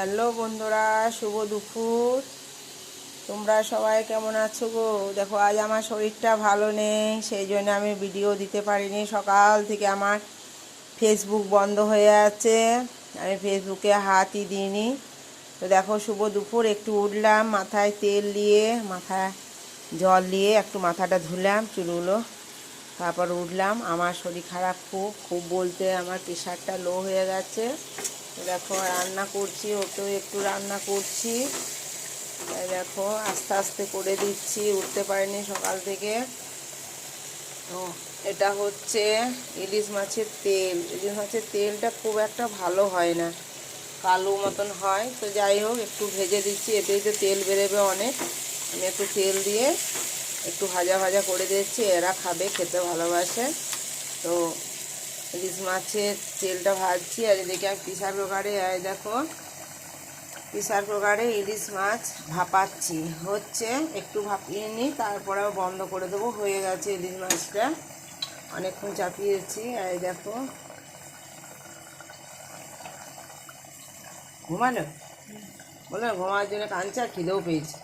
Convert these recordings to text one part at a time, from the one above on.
Hello বন্ধুরা, শুভ দুপুর। তোমরা সবাই কেমন আছো গো? দেখো, আজ আমার শরীরটা ভালো নেই, সেই জন্য আমি ভিডিও দিতে পারিনি। সকাল থেকে আমার ফেসবুক বন্ধ হয়ে আছে। আমি ফেসবুকে হাতই দিইনি। তো দেখো, শুভ দুপুর। একটু উঠলাম, মাথায় তেল দিয়ে মাথায় জল দিয়ে একটু মাথাটা ধুলাম, চুলগুলো। তারপর উঠলাম। আমার শরীর খারাপ খুব খুব বলতে আমার প্রেশারটা লো হয়ে গেছে। দেখো রান্না করছি ওতেও একটু রান্না করছি। দেখো আস্তে আস্তে করে দিচ্ছি উঠতে পারিনি সকাল থেকে। তো এটা হচ্ছে ইলিশ মাছের তেল। ইলিশ মাছের তেলটা খুব একটা ভালো হয় না কালো মতন হয়। তো যাই হোক একটু ভেজে দিচ্ছি এতেই তো তেল বেরোবে অনেক। আমি একটু তেল দিয়ে একটু ভাজা ভাজা করে দিচ্ছি এরা খাবে খেতে ভালোবাসে। তো ইলিশ মাছের তেলটা ভাজছি, আর এদিকে আমি প্রেশার কুকারে দেখো প্রেশার কুকারে ইলিশ মাছ ভাপাচ্ছি। হচ্ছে একটু ভাপিয়ে নিই তারপরে বন্ধ করে দেবো, হয়ে গেছে ইলিশ মাছটা। অনেকক্ষণ চাপিয়েছি, এই দেখো। ঘুমালো বলে ঘুমার জন্য আর খিদেও পেয়েছি।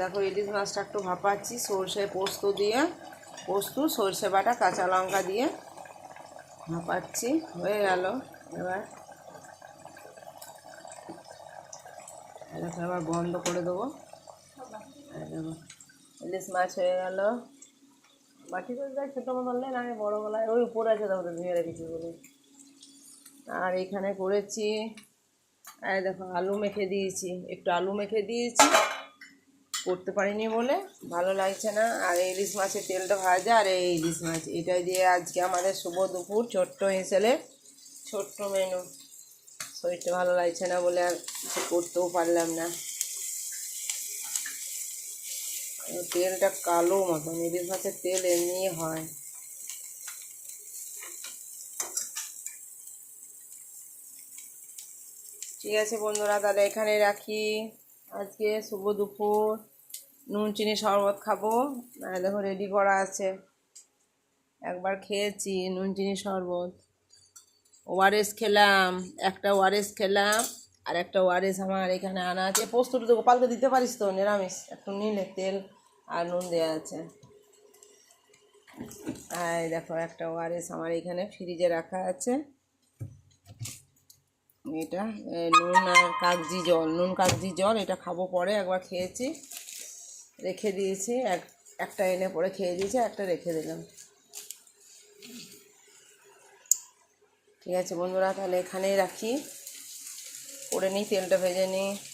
দেখো, ইলিশ মাছটা একটু ভাপাচ্ছি, সর্ষে পোস্ত দিয়ে, পোস্ত, সর্ষে বাটা, কাঁচা লঙ্কা দিয়ে। ভাপাচ্ছি হয়ে গেল। এবার এবার বন্ধ করে দেবো। ইলিশ মাছ হয়ে গেল। বাটি করে দেয় ছোটো নেই আমি বড়ো গলায়, ওই উপরে আছে দেখো ধুয়ে রেখেছি বলে আর এখানে করেছি, এই দেখো, আলু মেখে দিয়েছি, একটু আলু মেখে দিয়েছি। করতে পারিনি বলে ভালো লাগছে না। আর ইলিশ মাছের তেলটা ভাজা আর এই ইলিশ মাছ, এটাই দিয়ে আজকে আমাদের শুভ দুপুর, ছোট্ট হিসেলে, ছোট্ট মেনু। শরীরটা ভালো লাগছে না বলে আর কিছু করতেও পারলাম না। তেলটা কালো মতন, ইলিশ মাছের তেল এমনি হয়। ঠিক আছে বন্ধুরা, তাহলে এখানে রাখি। আজকে শুভ দুপুর, নুন, চিনি, শরবত খাব। দেখো রেডি করা আছে। একবার খেয়েছি নুন, চিনি, শরবত। ওআরএস খেলাম, একটা ওআরএস খেলাম, আর একটা ওআরএস আমার এখানে আনা আছে। পোস্তটা তো গোপালকে দিতে পারিস তো, নিরামিষ। একটু নিলে তেল আর নুন দেওয়া আছে। আর দেখো একটা ওআরএস আমার এখানে ফ্রিজে রাখা আছে। এটা নুন আর কাগজি জল। নুন, কাগজি জল, এটা খাব পরে, একবার খেয়েছি। রেখে দিয়েছি, এক, একটা এনে পরে খেয়ে দিয়েছি, একটা রেখে দিলাম। ঠিক আছে বন্ধুরা, তাহলে এখানেই রাখি। করে নিই, তেলটা ভেজে নিই।